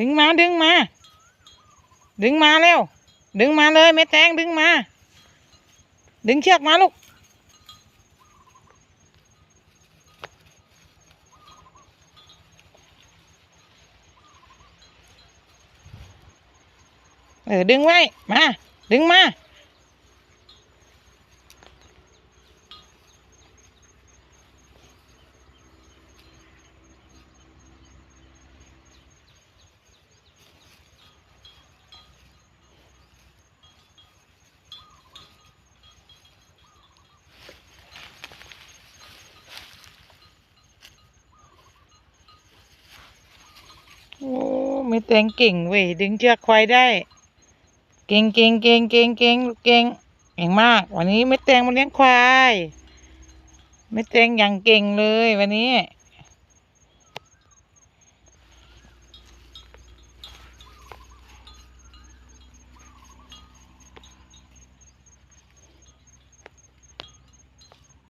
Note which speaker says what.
Speaker 1: ดึงมาดึงมา ดึงมาเร็ว ดึงมาเลยแม่แตงดึงมา ดึงเชือกมาลูก เออดึงไว้ มา ดึงมา โอ้ไม่แตงเก่งเว้ยดึงเชือกควายได้ เก่งเก่งเก่งเก่งเก่งเก่งเก่งมาก วันนี้ไม่แตงมาเลี้ยงควาย ไม่แตงอย่างเก่งเลยวันนี้